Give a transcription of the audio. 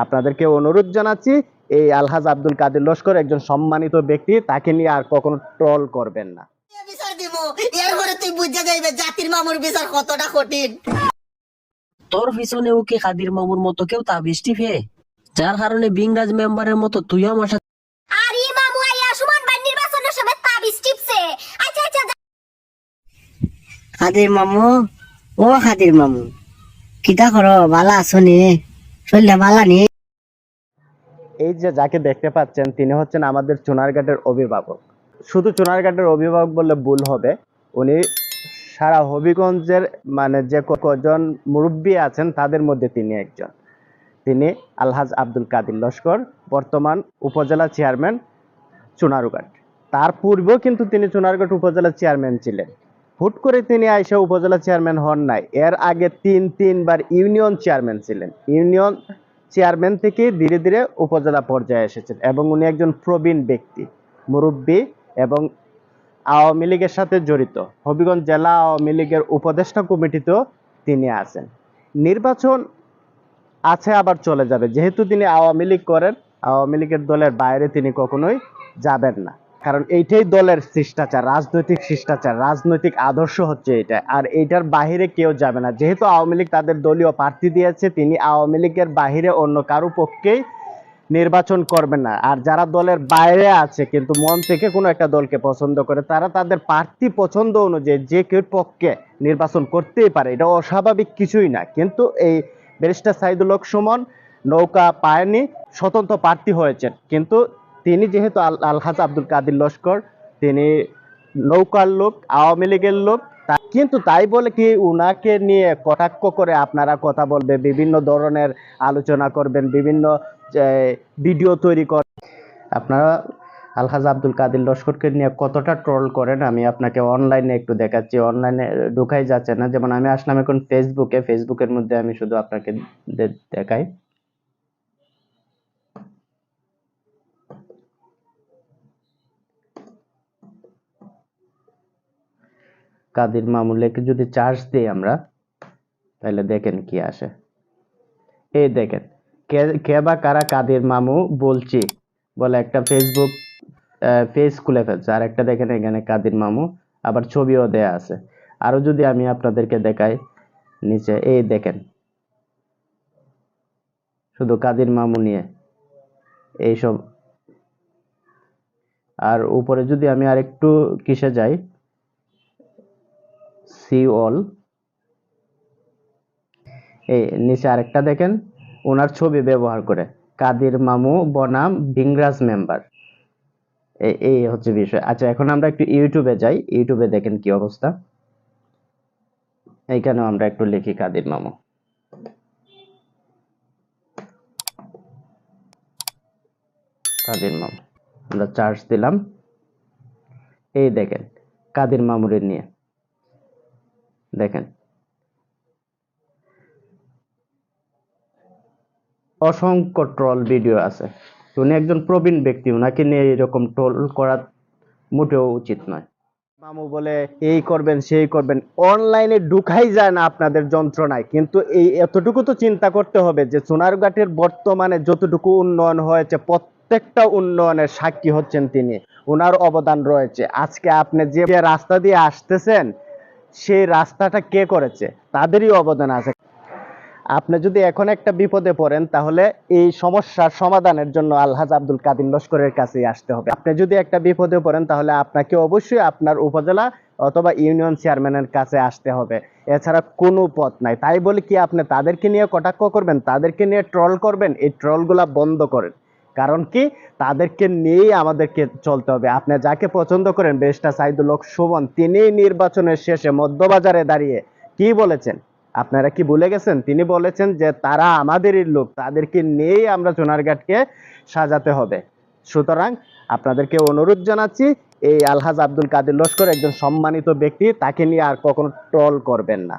আপনাদেরকে অনুরোধ জানাচ্ছি এই আলহাজ আব্দুল কাদের লস্কর একজন সম্মানিত ব্যক্তি তাকে নিয়ে আর কখনো ট্রল করবেন না। বিচার দিব। এরপরে তুই বুঝে যাইবে জাতির মামুর বিচার কতটা কঠিন। তোর পিছনেও কি খাদির মামুর মতো কেউ তাবিজ টিপে যার কারণে বিংরাজ মেম্বারের মতো তুই আমার সাথে আর ই মামু আইয়া সুমন নির্বাচনের সময় তাবিজ টিপছে আচ্ছা আচ্ছা খাদির মামু ও খাদির মামু কিতা করো বালা আছো নি? চললে বালা নি? এই যে যাকে দেখতে পাচ্ছেন, তিনি হচ্ছেন আমাদের চুনারঘাটের অভিভাবক। শুধু চুনারঘাটের অভিভাবক বললে ভুল হবে, উনি সারা হবিগঞ্জের মানে যে কজন মুরব্বী আছেন, তাদের মধ্যে তিনি একজন। তিনি আলহাজ আব্দুল কাদির লস্কর, বর্তমান উপজেলা চেয়ারম্যান চুনারুঘাট। তার পূর্বেও কিন্তু তিনি চুনারঘাট উপজেলা চেয়ারম্যান ছিলেন। হুট করে তিনি আইসা উপজেলা চেয়ারম্যান হন নাই। এর আগে তিন, তিনবার ইউনিয়ন চেয়ারম্যান ছিলেন। ইউনিয়ন চেয়ারম্যান থেকে ধীরে ধীরে উপজেলা পর্যায়ে এসেছেন এবং উনি একজন প্রবীণ ব্যক্তি, মুরব্বী এবং আওয়ামী লীগের সাথে জড়িত। হবিগঞ্জ জেলা আওয়ামী লীগের উপদেষ্টা কমিটিতেও তিনি আছেন। নির্বাচন আছে, আবার চলে যাবে। যেহেতু তিনি আওয়ামী লীগ করেন, আওয়ামী লীগের দলের বাইরে তিনি কখনোই যাবেন না। কারণ এইটাই দলের শিষ্টাচার, রাজনৈতিক শিষ্টাচার, রাজনৈতিক আদর্শ হচ্ছে এটা। আর এইটার বাহিরে কেউ যাবে না। যেহেতু আওয়ামী লীগ তাদের দলীয় প্রার্থী দিয়েছে, তিনি আওয়ামী লীগের বাহিরে অন্য কারও পক্ষেই নির্বাচন করবেন না। আর যারা দলের বাইরে আছে, কিন্তু মন থেকে কোনো একটা দলকে পছন্দ করে, তারা তাদের প্রার্থী পছন্দ অনুযায়ী যে কেউ পক্ষে নির্বাচন করতেই পারে, এটা অস্বাভাবিক কিছুই না। কিন্তু এই ব্যারিস্টার সাইদুল হক সুমন নৌকা পায়নি, স্বতন্ত্র প্রার্থী হয়েছেন। কিন্তু তিনি যেহেতু আল- আলহাজ আব্দুল কাদির লস্কর, তিনি নৌকার লোক, আওয়ামী লীগের লোক কিন্তু তাই বলে কি উনাকে নিয়ে কটাক্ষ করে আপনারা কথা বলবে, বিভিন্ন ধরনের আলোচনা করবেন, বিভিন্ন ভিডিও তৈরি কর আপনারা আলহাজ আব্দুল কাদির লস্করকে নিয়ে কতটা ট্রল করেন? আমি আপনাকে অনলাইনে একটু দেখাচ্ছি। অনলাইনে ঢুকাই যাচ্ছে না। যেমন আমি আসলাম এখন ফেসবুকে ফেসবুকের মধ্যে আমি শুধু আপনাকে দেখাই। কাদির মামুলেকে যদি চার্জ দিই আমরা, তাহলে দেখেন কি আসে। এই দেখেন, কে বা কারা কাদির মামু বলছি, বলে একটা ফেসবুক পেজ খুলে ফেলছে, আর একটা দেখেন এখানে কাদির মামু, আবার ছবিও দেয়া আছে। আরও যদি আমি আপনাদেরকে দেখাই, নিচে, এই দেখেন, শুধু কাদির মামু নিয়ে, এইসব। আর উপরে যদি আমি আরেকটু কিসে যাই সি অল। এই নিচে আরেকটা দেখেন ওনার ছবি ব্যবহার করে। কাদির মামু বনাম বিংরাজ মেম্বার। এই হচ্ছে বিষয়। আচ্ছা এখন আমরা একটু ইউটিউবে যাই। ইউটিউবে দেখেন কি অবস্থা। এইখানেও আমরা একটু লিখি কাদির মামু। কাদির মামু, আমরা চার্জ দিলাম। এই দেখেন, কাদির মামুরের নিয়ে। দেখেন। অসংখ্য ট্রল ভিডিও আছে। উনি একজন প্রবীণ ব্যক্তি, উনাকে নিয়ে এরকম ট্রল করা মোটেও উচিত নয়। মামু বলে, এই করবেন, সেই করবেন। অনলাইনে ঢুকাই যায় না আপনাদের যন্ত্রণায়, কিন্তু এই এতটুকু তো চিন্তা করতে হবে যে সোনারঘাটের বর্তমানে যতটুকু উন্নয়ন হয়েছে, প্রত্যেকটা উন্নয়নের সাক্ষী হচ্ছেন তিনি। ওনার অবদান রয়েছে। আজকে আপনি যে রাস্তা দিয়ে আসতেছেন সেই রাস্তাটা কে করেছে? তাদেরই অবদান আছে। আপনি যদি এখন একটা বিপদে পড়েন, তাহলে এই সমস্যার সমাধানের জন্য আলহাজ আব্দুল কাদির লস্করের কাছেই আসতে হবে। আপনি যদি একটা বিপদে পড়েন, তাহলে আপনাকে অবশ্যই আপনার উপজেলা অথবা ইউনিয়ন চেয়ারম্যানের কাছে আসতে হবে। এছাড়া কোনো পথ নাই। তাই বলে কি আপনি তাদেরকে নিয়ে কটাক্ষ করবেন? তাদেরকে নিয়ে ট্রল করবেন? এই ট্রলগুলা বন্ধ করেন। কারণ কি? তাদেরকে নিয়েই আমাদেরকে চলতে হবে। আপনি যাকে পছন্দ করেন বেশটা সাইদুল হক তিনি নির্বাচনের শেষে মধ্যবাজারে দাঁড়িয়ে কি বলেছেন? আপনারা কি ভুলে গেছেন? তিনি বলেছেন যে, তারা আমাদেরই লোক, তাদেরকে নিয়েই আমরা সোনারঘাটকে সাজাতে হবে। সুতরাং আপনাদেরকে অনুরোধ জানাচ্ছি, এই আলহাজ আব্দুল কাদের লস্কর একজন সম্মানিত ব্যক্তি, তাকে নিয়ে আর কখনো ট্রল করবেন না।